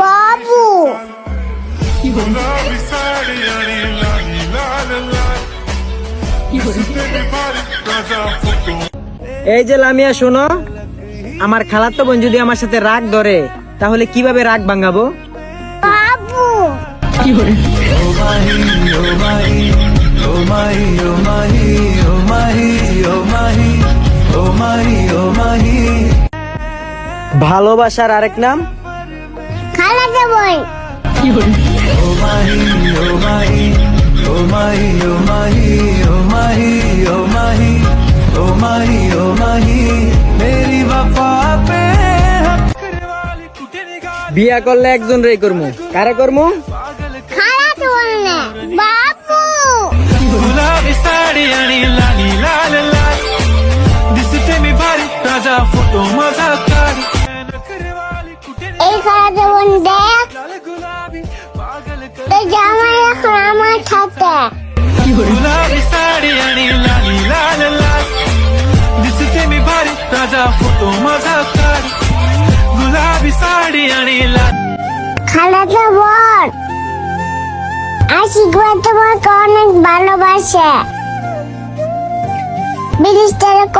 বাবু। এই যে লামিয়া শোনো। আমার খালাতো বোন যদি আমার সাথে রাগ ধরে তাহলে কীভাবে রাগ ভাঙাবো? ভালোবাসার আরেক নাম বিয়া করলে একজন রে করমু। কারে করমু? খালাতে বললে বাবু জামাই এখন আমার সাথে। গোলাপি শাড়ি আনি লালি লাল লাল দিসতে মি ভারি রাজা ফটো মজা কার গোলাপি শাড়ি আনি লাল খালা তো বল আশীর্বাদ তোমাকে অনেক ভালোবাসে